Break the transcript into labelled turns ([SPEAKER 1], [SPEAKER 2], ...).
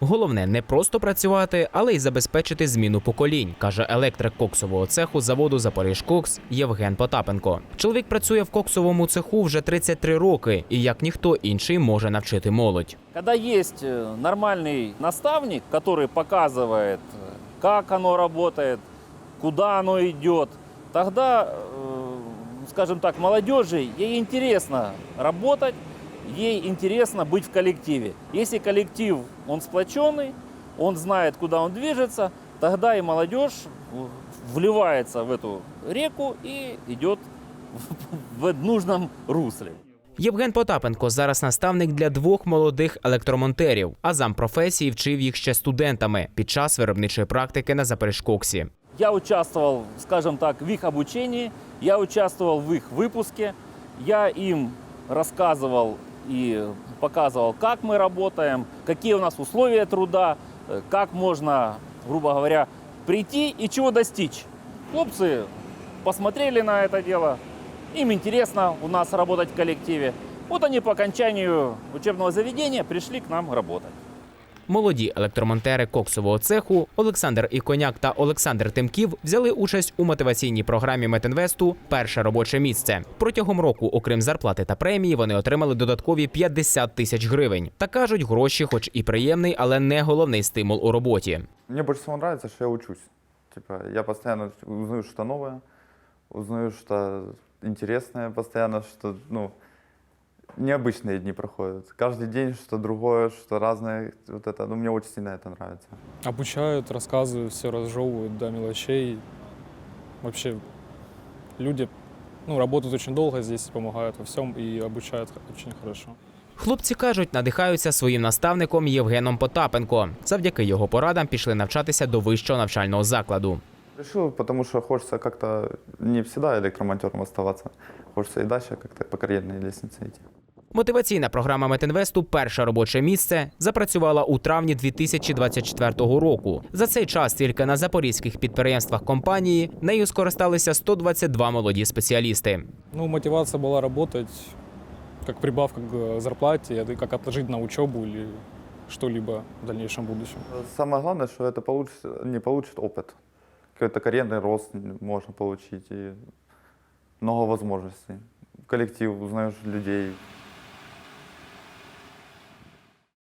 [SPEAKER 1] Головне не просто працювати, але й забезпечити зміну поколінь, каже електрик коксового цеху заводу Запоріжкокс Євген Потапенко. Чоловік працює в коксовому цеху вже 33 роки, і як ніхто інший може навчити молодь.
[SPEAKER 2] Когда есть э, нормальный наставник, который показывает, э, как оно работает, куда оно идет, тогда, э, скажем так, молодежи, ей интересно работать, ей интересно быть в коллективе. Если коллектив, он сплоченный, он знает, куда он движется, тогда и молодежь в- вливается в эту реку и идет в нужном русле.
[SPEAKER 1] Євген Потапенко зараз наставник для двох молодих електромонтерів, а зам професії вчив їх ще студентами під час виробничої практики на Запоріжкоксі.
[SPEAKER 2] Я участвовал, скажем так, в их обучении, я участвовал в их выпуске, я им рассказывал и показывал, как мы работаем, какие у нас условия труда, э, как можно, грубо говоря, прийти и чего достичь. Хлопцы посмотрели на это дело, им интересно у нас работать в коллективе. Вот они по окончанию учебного заведения пришли к нам работать.
[SPEAKER 1] Молоді електромонтери коксового цеху Олександр Іконяк та Олександр Тимків взяли участь у мотиваційній програмі Метинвесту Перше робоче місце. Протягом року, окрім зарплати та премії, вони отримали додаткові 50 тисяч гривень. Та кажуть, гроші, хоч і приємний, але не головний стимул у роботі.
[SPEAKER 3] Мне больше всего нравится, что я учусь. Типа, я постоянно узнаю что-то новое, узнаю что интересное постоянно, что, ну, необычные дни проходят. Каждый день что другое, что разное. Вот это, ну, мне очень сильно это нравится.
[SPEAKER 4] Обучают, рассказывают, все разжевывают до мелочей. Вообще люди ну, работают очень долго здесь, помогают во всем и обучают очень хорошо.
[SPEAKER 1] Хлопці кажуть, надихаються своїм наставником Євгеном Потапенко. Завдяки його порадам пішли навчатися до вищого навчального закладу.
[SPEAKER 3] Решил, потому что хочется как-то не всегда электромонтером оставаться. Хочется и дальше как-то по карьерной лестнице идти.
[SPEAKER 1] Мотиваційна програма Метинвесту Перше робоче місце запрацювала у травні 2024 року. За цей час тільки на запорізьких підприємствах компанії нею скористалися 122 молоді спеціалісти.
[SPEAKER 4] Ну, мотивация была работать как прибавка к зарплате, это как отложить на учебу или что-либо в дальнейшем будущем.
[SPEAKER 3] Самое главное, что это получит, не получит опыт. Какой-то карьерный рост можно получить и много возможностей. Коллектив, узнаешь людей,